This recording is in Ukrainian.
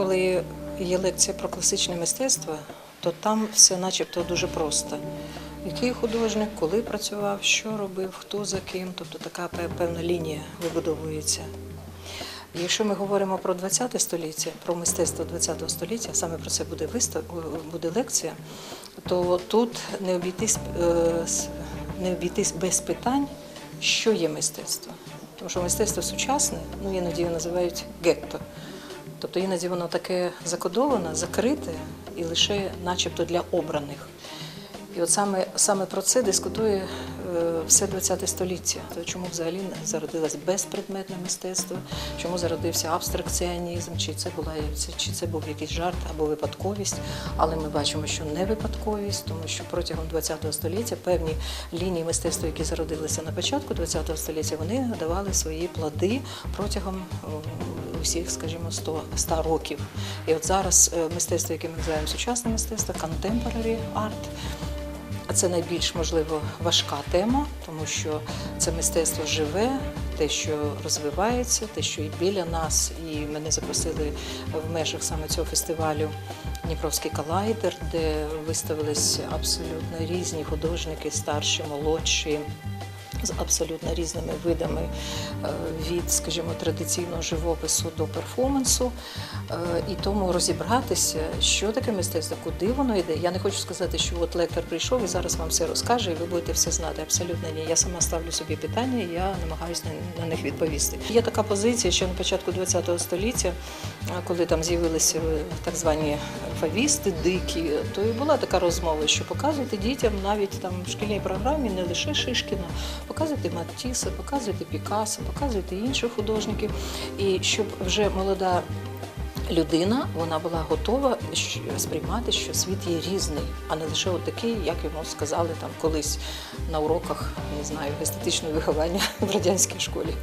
коли є лекція про класичне мистецтво, то там все начебто дуже просто. Який художник, коли працював, що робив, хто за ким, тобто така певна лінія вибудовується. Якщо ми говоримо про ХХ століття, про мистецтво ХХ століття, саме про це буде вистав, буде лекція, то тут не обійтись, е, не обійтись без питань, що є мистецтво. Тому що мистецтво сучасне, ну іноді його називають гетто. Тобто іноді воно таке закодоване, закрите і лише начебто для обраних. І от саме, саме про це дискутує е, все ХХ століття. То чому взагалі зародилось безпредметне мистецтво, чому зародився абстракціонізм, чи це була чи це був якийсь жарт або випадковість. Але ми бачимо, що не випадковість, тому що протягом ХХ століття певні лінії мистецтва, які зародилися на початку ХХ століття, вони давали свої плоди протягом усіх, скажімо, 100, 100 років. І от зараз е, мистецтво, яке ми називаємо сучасне мистецтво, contemporary art, це найбільш можливо важка тема, тому що це мистецтво живе, те, що розвивається, те, що і біля нас, і мене запросили в межах саме цього фестивалю Дніпровський колайдер, де виставились абсолютно різні художники, старші, молодші. З абсолютно різними видами е, від, скажімо, традиційного живопису до перформансу, Е, і тому розібратися, що таке мистецтво, куди воно йде. Я не хочу сказати, що от лектор прийшов і зараз вам все розкаже, і ви будете все знати. Абсолютно ні. Я сама ставлю собі питання, і я намагаюся на, них відповісти. Є така позиція, що на початку ХХ століття, коли там з'явилися е, так звані фавісти, дикі, то і була така розмова, що показувати дітям навіть там в шкільній програмі не лише Шишкіна, показувати Матіса, показувати Пікассо, показувати інших художників, і щоб вже молода людина вона була готова сприймати, що світ є різний, а не лише от такий, як йому сказали там колись на уроках, не знаю, естетичного виховання в радянській школі.